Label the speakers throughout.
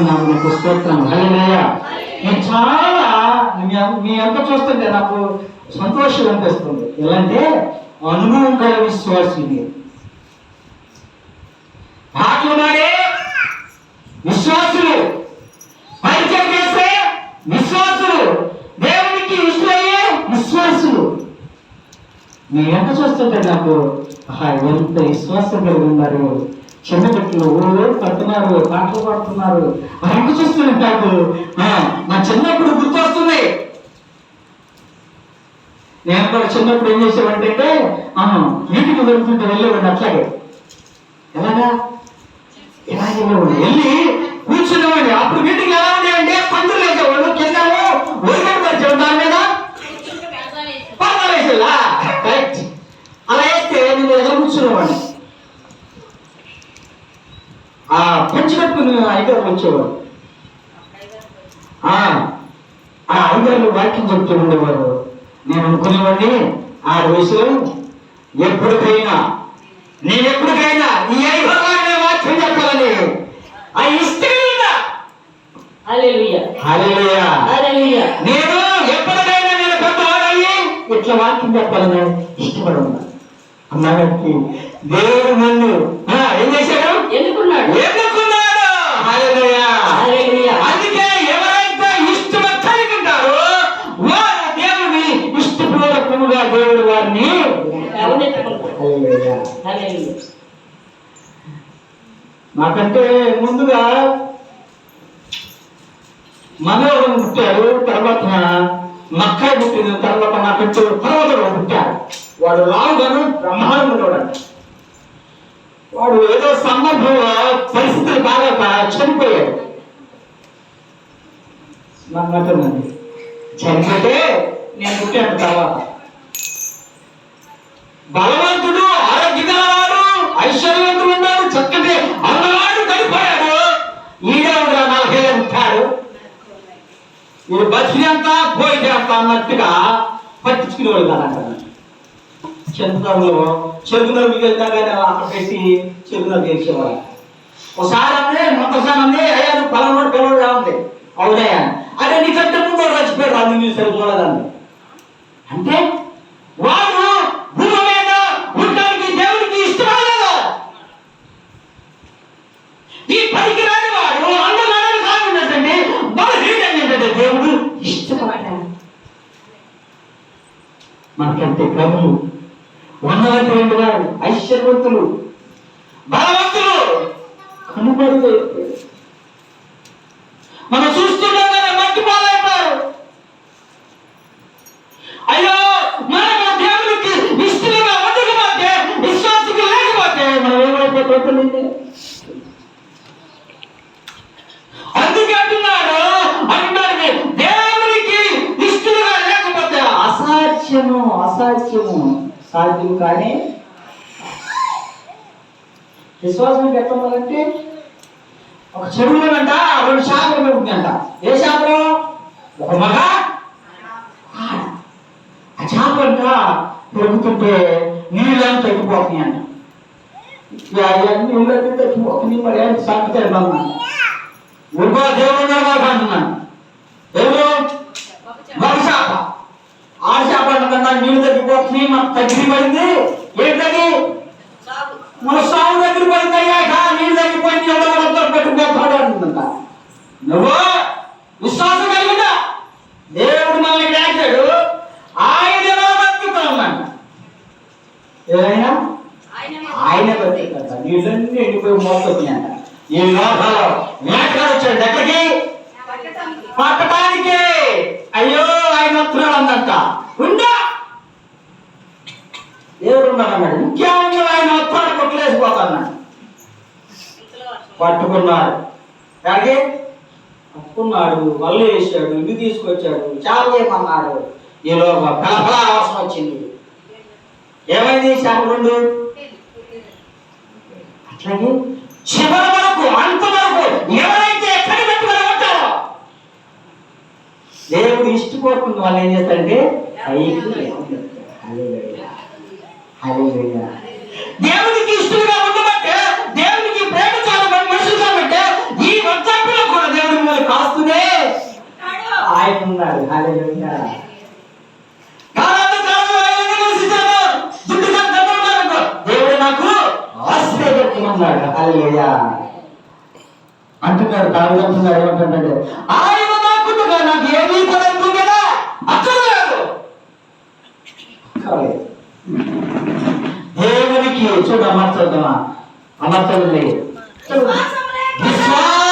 Speaker 1: నామకు స్తోత్రం హల్లెలూయా నేను చాలా మీ అంత చూస్తుంటే నాకు సంతోషం అనిపిస్తుంది ఎలాంటే అనుభవం గల విశ్వాసిని పాటలు మీ ఎంత చూస్తుంటే నాకు ఎంత విశ్వాసం కలిగి ఉన్నారు. చిన్న బిడ్డలు ఊళ్ళో పడుతున్నారు పాటలు పాడుతున్నారు. ఎంత చూస్తుంటే నాకు ఆ, నా చిన్నప్పుడు గుర్తొస్తుంది. నేను కూడా చిన్నప్పుడు ఏం చేసేవాడిని ఆ, ఇంటికి దొరుకుతుంటే వెళ్ళేవాడిని అట్లాగే. ఎలాగా? ఇలా వెళ్ళేవాడు వెళ్ళి అనుకునేవాడిని ఆ వయసులో ఎప్పటికైనా నేను ఎప్పటికైనా ఈ ఐదారు వాక్యం చెప్పాలని ఆ ఇష్టం
Speaker 2: హల్లెలూయా.
Speaker 1: హల్లెలూయా.
Speaker 2: హల్లెలూయా.
Speaker 1: నేను ఎప్పటికైనా నేను పెద్దవాడయ్యి ఇట్లా వాక్యం చెప్పాలని ఇష్టపడి ఉన్నా అన్నానికి దేవుడు నన్ను ఏం చేశాడు? నాకంటే ముందుగా మనోడు పుట్టాడు తర్వాత మక్కాయి పుట్టిన తర్వాత నాకంటే తర్వాత వాడు పుట్టాడు. వాడు లావుగాను బ్రహ్మాండంగా వాడు ఏదో సందర్భంలో పరిస్థితులు బాగా చనిపోయాడు నమ్మకండి చనిపోతే నేను పుట్టాను తర్వాత. బలవంతుడు ఆరోగ్యగలవాడు ఐశ్వర్యవంతుడు ఉన్నాడు చక్కటి అందవాడు చనిపోయాడు ఈడవుడు నలభై ఏళ్ళు ఉంటాడు వీడు బతికినంత పోయితే అంత అన్నట్టుగా పట్టించుకునేవాడు కదా చంద్రంలో చెరుకులో మీకు వెళ్తాగానే అక్కడ పెట్టి చెరుకులో చేసేవాడు ఒకసారి అందే మొత్తసారి అందే అయ్యా నువ్వు పలవాడు పిల్లవాడుగా ఉంది అవునయ్యా అరే నీకంటే ముందు వాడు చచ్చిపోయాడు చూసారు మీరు చూడదండి అంటే వాడు భూమి మీద ఉండడానికి దేవుడికి ఇష్టమే లేదా ఈ పనికి రాని వాడు అందగానే కాకుండా బలహీనం ఏంటంటే దేవుడు ఇష్టపడ్డాడు మనకంటే ప్రభులు ఉన్నటువంటి వారు ఐశ్వర్యవంతులు బలవంతులు కనుబడి మనం చూస్తున్నాం మట్టి పాలైపోయారు అయ్యో మనం దేవునికి ఇష్టంగా ఉండకపోతే విశ్వాసకి లేకపోతే మనం ఏమైపోతుంది అందుకే అంటున్నాడు అంటారు దేవునికి ఇష్టంగా లేకపోతే అసాధ్యము అసాధ్యము. సాధ్యం కానీ విశ్వాసం పెట్టాలంటే ఒక చెరువులో అంట రెండు చేపలు పెరుగుతుందంట ఏ చేపలు ఒక మగ ఆడ. ఆ చేప అంట. పెరుగుతుంటే నీళ్ళని తగ్గిపోతున్నాయంట నీళ్ళు తగ్గిపోతుంది మరి? సంగతి దేవుడు అంటున్నాను. ఎవరు? ఆడ చేప అంటుందంట నీళ్ళు మనకు తగ్గి పడింది ఏంటది మన సాగు దగ్గర పడింది అయ్యాక నీళ్ళు తగ్గిపోయింది మొత్తం పెట్టుకోతాడు అంటుందంట నువ్వు విశ్వాసం దేవుడు మనల్ని రాశాడు ఆయన ఏదైనా ఆయన బతుకుతాడు. నీళ్ళన్నీ ఎండిపోయి మోస్తున్నాయంట ఈ లోపల మేకలు వచ్చాడు దగ్గరికి పట్టడానికి అయ్యో! ఆయన వస్తున్నాడు అందంట ఉందా ఎవరున్నారన్నాడు ముఖ్యంగా ఆయన వస్తాడు కొట్లేసిపోతాడు పట్టుకున్నాడు. కానీ పట్టుకున్నాడు. వల్లు వేసాడు ఇల్లు తీసుకొచ్చాడు చాలేమన్నాడు చేయమన్నాడు. ఈలో కలపలా అవసరం వచ్చింది. ఏమైంది శాప రెండు? అట్లాగే చివరి వరకు అంత వరకు ఎవరు దేవుడు ఇష్టపడుతున్న వాళ్ళు ఏం చేస్తారంటే పైకి. దేవునికి ఇష్టలుగా ఉండబట్టే దేవునికి ప్రేమ చాలా మనుషులు కాబట్టి ఈ వృద్ధాప్యంలో కూడా దేవుడు మిమ్మల్ని కాస్తూనే ఆయన ఉన్నాడు హల్లెలూయా. కాలాలు కాలాలు ఆయనని మోసించాను. దుడ్డుగా దండములకు దేవుడు నాకు ఆశీర్వదిస్తున్నాడు హల్లెలూయా. అంటున్నాడు దావిది అంటున్నాడు ఏమంటున్నాడు ఆయన నాకుండగా నాకు ఏమీ కూడా ఉంటుంది కదా అక్కర్లేదు అక్కర్లేదు. దేవునికి చూడ అమర్చొద్దామా అమర్చలేదు విశ్వాసం లేకుండా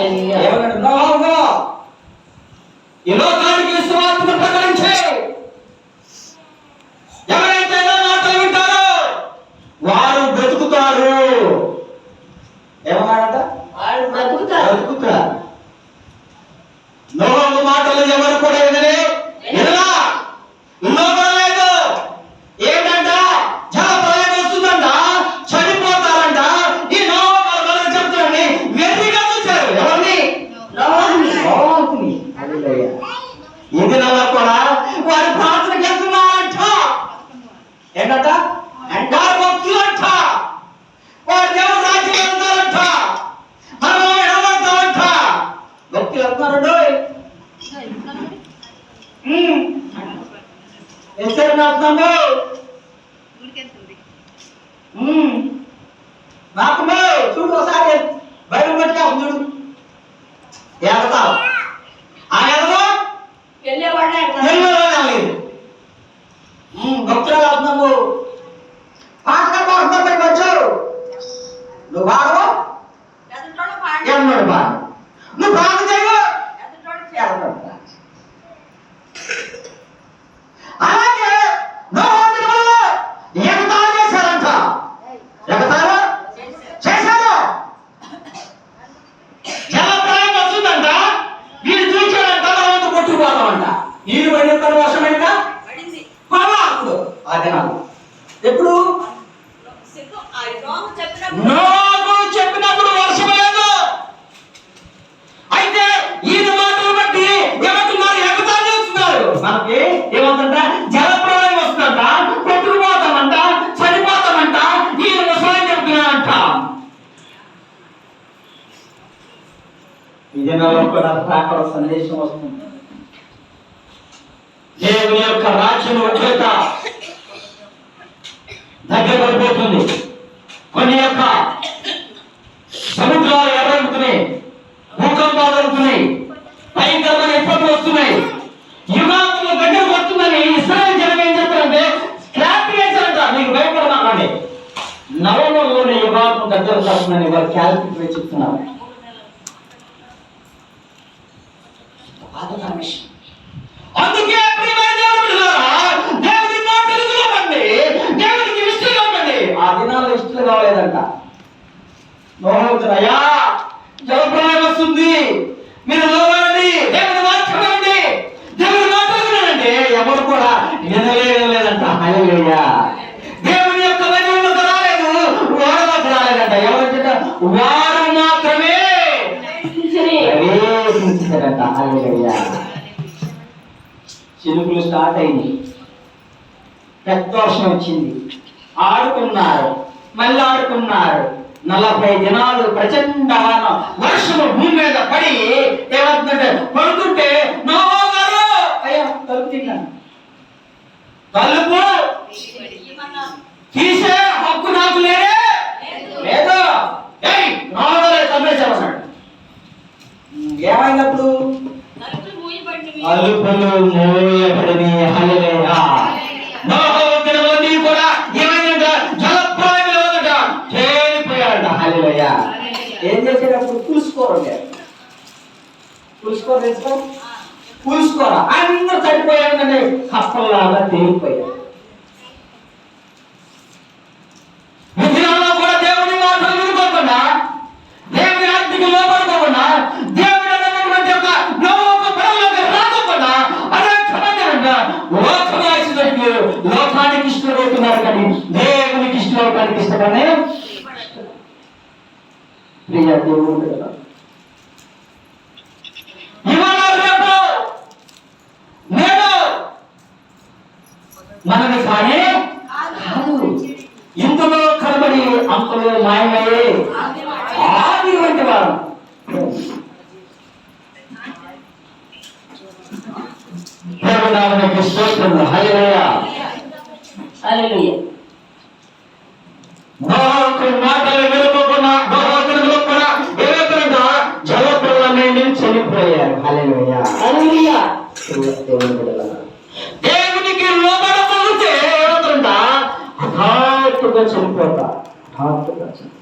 Speaker 1: 哎呀 నీళ్ళు పడిన వర్షమైంద
Speaker 2: పడింది.
Speaker 1: అప్పుడు ఆ దినాలు ఎప్పుడు?
Speaker 2: చెప్పినప్పుడు.
Speaker 1: నోకు చెప్పినప్పుడు వర్షం లేదు. అయితే ఈయన మాటలు బట్టి ఏమంటున్నారు ఎగతాళి చేస్తున్నారు? మనకి ఏమంటుంట జలప్రలయం వస్తుందంట. కొట్టుకుపోతామంట చనిపోతామంట. ఈయన ఈ దినాల్లో కూడా అక్కడ సందేశం వస్తుంది. దేవుని యొక్క రాజ్యం వచ్చేత జలప్రలయం వస్తుంది. మీరు దేవుని వాక్యం వినండి. దేవుని ఎవరు కూడా వినలే వినలేదంట దేవుని యొక్క వైద్యులకు రాలేదు వారు రాలేదంట ఎవరు వారు మాత్రమే. ప్రవేశించారంట చినుకులు స్టార్ట్ అయింది. పెద్ద వర్షం వచ్చింది. ఆడుకున్నారు. మళ్ళీ ఆడుకున్నారు. నలభై దినాలు ప్రచండ వర్షము భూమి మీద పడి ఏమంటుంటే పడుతుంటే నోగారు! అయ్యా తలుపు తలుపు! తీసే హక్కు నాకు లేదే!
Speaker 2: లేదు.
Speaker 1: నోగరే తమ్మేసేవన్నాడు ఏమైనప్పుడు అలుపులు పులుసుకో తెలుసుకో
Speaker 2: ఆ,
Speaker 1: పులుసుకోర? అందరూ చనిపోయాడని కప్పలాగా తేలిపోయాడు ఈ కూడా దేవుని మాటలు వినుకోకుండా దేవుని ఆజ్ఞకు లోపడుకోకుండా దేవుడు అన్నటువంటి ఒక నమ్మక పరంలోకి రాకుండా అనేక మంది లోకానికి కానీ దేవునికి ఇష్టం
Speaker 2: కనిపిస్తాడనే
Speaker 1: ప్రియ దేవుడు కదా మనని కానీ కాదు. ఇందులో కనబడి అంతలో మాయమయ్యే ఆది వంటి వారు. దేవునామనికి స్తోత్రం దేవుని బిడ్డలారా. దేవునికి లోబడకపోతే ఏమవుతుందా హఠాత్తుగా చనిపోతా. హఠాత్తుగా చనిపోతా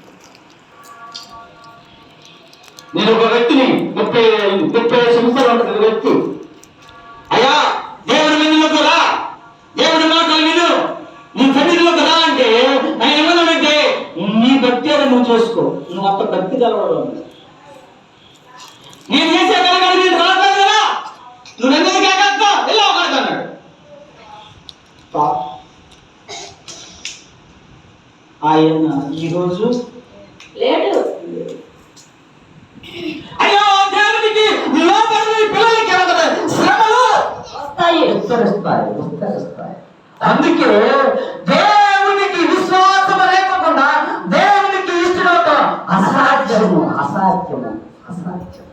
Speaker 1: నేను ఒక వ్యక్తిని ముప్పై ముప్పై సంవత్సరాలు ఉంటుంది వ్యక్తి. అయ్యా దేవుని విధులకు రా. దేవుని మాటలు విను. నీ సన్నిధిలోకి రా అంటే ఆయన ఏమన్నాడంటే నీ భక్తి అది నువ్వు చేసుకో. నువ్వు అంత భక్తి కలవడం నేను చేసే కలగలి నేను రాలేదు కదా? నువ్వు ఎందుకు కాక ఎలా ఒకటి అన్నాడు ఆయన ఈరోజు
Speaker 2: లేడు.
Speaker 1: అయ్యో దేవునికి లోపలి పిల్లలకి? శ్రమలు.
Speaker 2: వస్తాయి.
Speaker 1: విస్తరిస్తాయి విస్తరిస్తాయి అందుకే దేవునికి విశ్వాసం లేకుండా దేవునికి ఇష్టం అసాధ్యము అసాధ్యము అసాధ్యం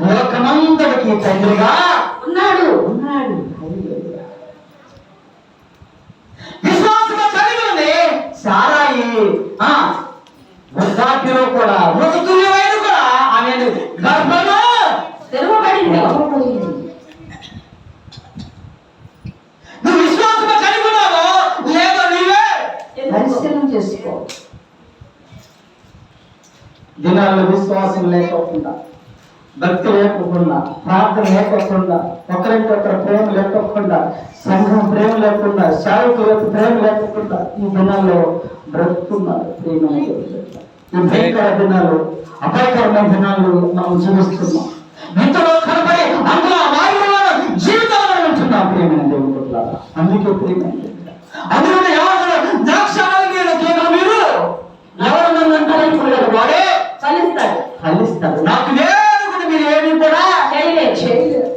Speaker 1: లోకమంతటికి తండ్రిగా. ఉన్నాడు ఉన్నాడు. కలిగి సారాయి. ఆ వృద్ధాప్యలో కూడా మృతుల్యమైన కూడా. ఆమె గర్భంలో.
Speaker 2: తెరవబడింది
Speaker 1: నువ్వు విశ్వాసము కలిగి ఉన్నావో లేదో నీవే.
Speaker 2: పరిశీలన
Speaker 1: చేసుకో. దినాల్లో విశ్వాసం లేకోకుండా భక్తి లేకోకుండా ప్రార్థన లేకోకుండా ఒకరికొకరు ప్రేమ లేకోకుండా సంఘం ప్రేమ లేకుండా సేవకు ప్రేమ లేకోకుండా ఈ దినాల్లో బ్రతుకున్నారు ప్రేమ ఈ భయంకర దినాలు అపాయకరమైన దినాలు మనం జీవిస్తున్నాం. ఇంతలో కనబడి అందులో జీవితాలను ఉంటున్నాం ప్రేమ దేవుడు. అందుకే ప్రేమ అందులో ఎవరు ద్రాక్ష తీగలు మీరు ఎవరు నన్ను అంటారు వాడే
Speaker 2: ఫలిస్తాడు
Speaker 1: ఫలిస్తాడు నాకు లేదు మీరు ఏమీ కూడా
Speaker 2: చేయలేదు
Speaker 1: చేయలేదు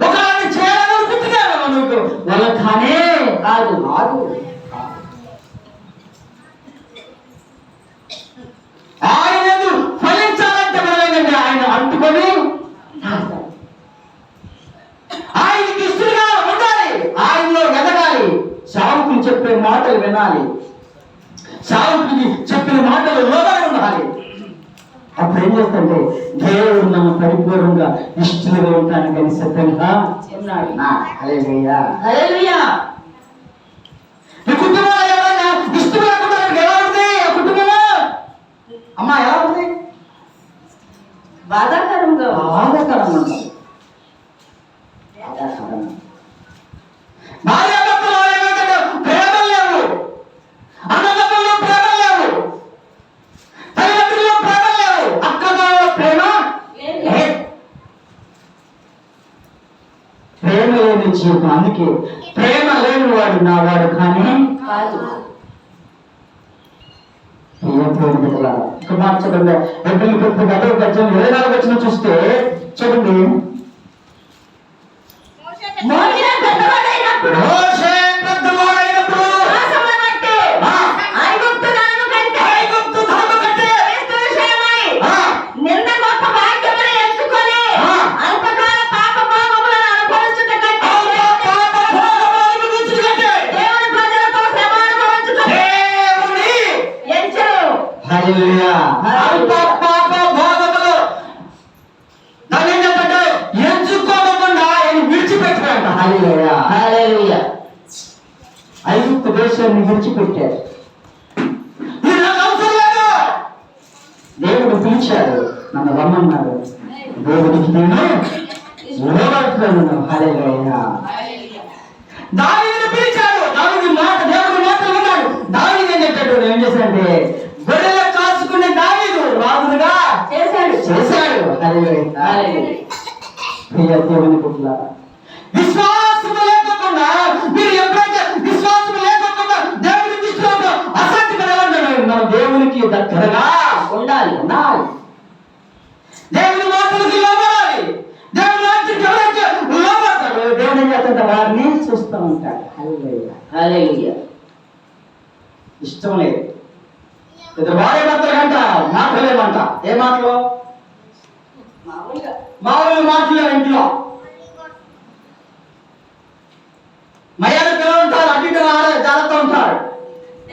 Speaker 1: ఒకరిని చేయాలని పుట్టినారు మనకు వాళ్ళ కానే కాదు కాదు ఆయన ఎందు ఫలించాలంటే మనం ఏంటంటే ఆయన అంటుకొని ఆయనకి ఇష్టంగా ఉండాలి ఆయనలో ఎదగాలి సావుకులు చెప్పే మాటలు వినాలి. సావుకుని చెప్పిన మాటలు లోబడి ఉండాలి. అప్పుడు ఏం చేస్తుంటే దేవుడు నన్ను పరిపూర్ణంగా ఇష్టలుగా ఉంటాను కానీ సిద్ధంగా
Speaker 2: ఉన్నాడు.
Speaker 1: హల్లెలూయా.
Speaker 2: హల్లెలూయా.
Speaker 1: మీ కుటుంబంలో ఎవరైనా ఇష్టం లేకుండా ఎలా ఉంది? ఆ కుటుంబంలో? అమ్మా ఎలా ఉంది?
Speaker 2: బాధాకరంగా ఉంది.
Speaker 1: బాధాకరంగా జీవితం అందుకే ప్రేమ లేని వాడు నా వాడు కానీ చూడండి ఎడ్డలు పెద్ద గదవ గజ్జలు ఇరవై నాలుగు వచ్చిన చూస్తే చూడండి.
Speaker 2: ఐగుప్తు
Speaker 1: దేశాన్ని విడిచిపెట్టారు. దేవుడు పిలిచాడు నన్ను రమ్మన్నాడు. దేవుడికి నేను లోబడుతున్నాను హల్లెలూయా. దావీదుని పిలిచాడు. దావీదు మాట దేవుడి మాట విన్నాడు. ఏం చేశానంటే గొర్రెల కాచుకునే దావీదు రాజుగా
Speaker 2: చేశాడు.
Speaker 1: చేశాడు. ప్రియ దేవుని పుట్ల విశ్వాసం లేకుండా మీరు ఎప్పుడైతే విశ్వాసం దేవుని దగ్గరగా
Speaker 3: ఉండాలి
Speaker 1: ఉండాలి. దేవుని మాటలకి లోబడాలి. దేవుని వాటికి ఎవరైతే లోబడతాడు దేవుని చేత వారిని చూస్తూ ఉంటాడు
Speaker 3: అలే
Speaker 1: ఇష్టం లేదు. ఇద్దరు భార్య భర్తలకంట మాటలేమంట ఏ మాటలు? మామూలు మాటలు ఇంట్లో. మర్యాద